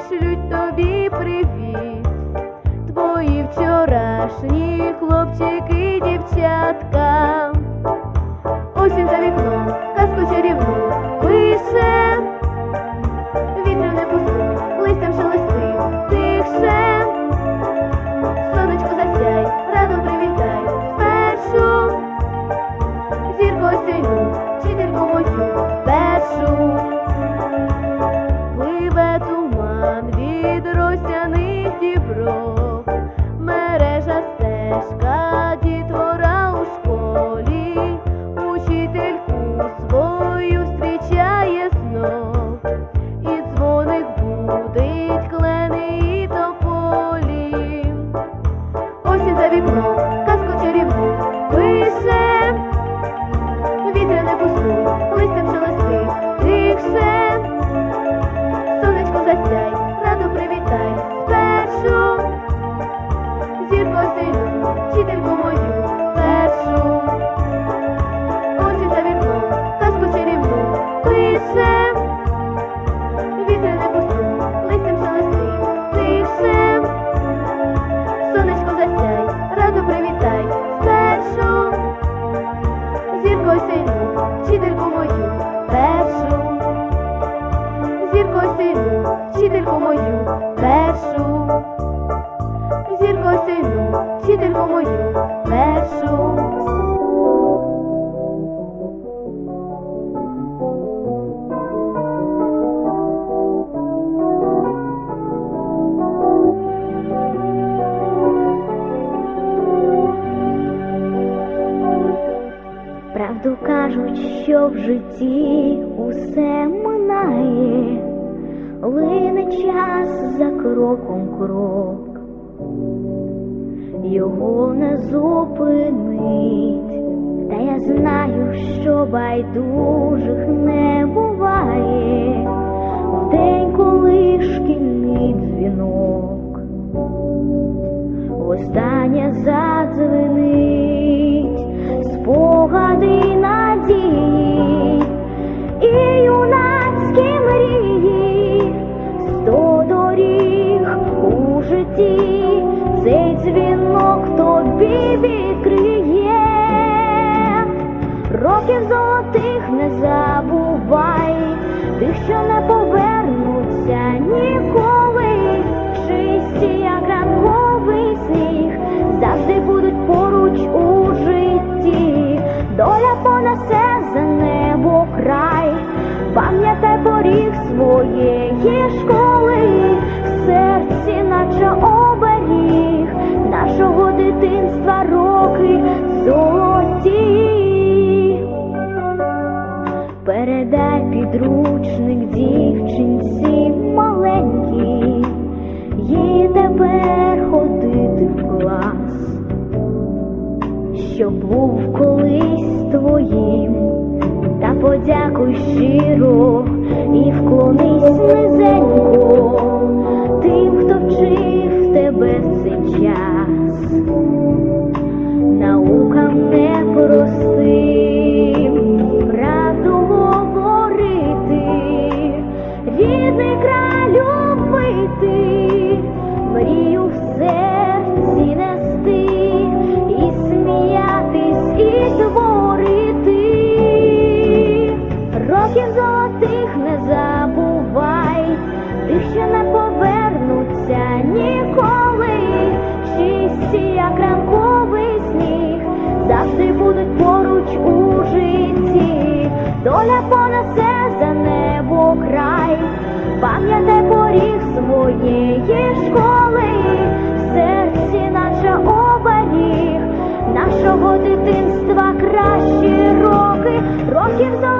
вішлють тобі привіт, твої вчорашні хлопчики, дівчатка, осінь за вікном, казку чарівну пише, вітром не пусти, листям шелести, тихше, сонечко засяй, радо привітай першу, зірку осінню, вчительку мою першу. Житті усе минає, лине час за кроком крок, його не зупинить, та я знаю, що байдужих не буває, в день, коли шкільний дзвінок, востаннє задзвенить у цей дзвінок тобі відкриє, років золотих не забувай, тих, що не повернуться ніколи, чисті, як ранковий сніг, завжди будуть поруч у житті, доля понесе за небо край, пам'ятай поріг своєї школи, підручник дівчинці маленькій, їй тепер ходити в клас, що був колись твоїм, та подякуй щиро і вклонись низенько тим, хто вчив тебе в цей час. Наукам непростим, своєї школи, в серці, наче оберіг, нашого дитинства кращі роки, років золотих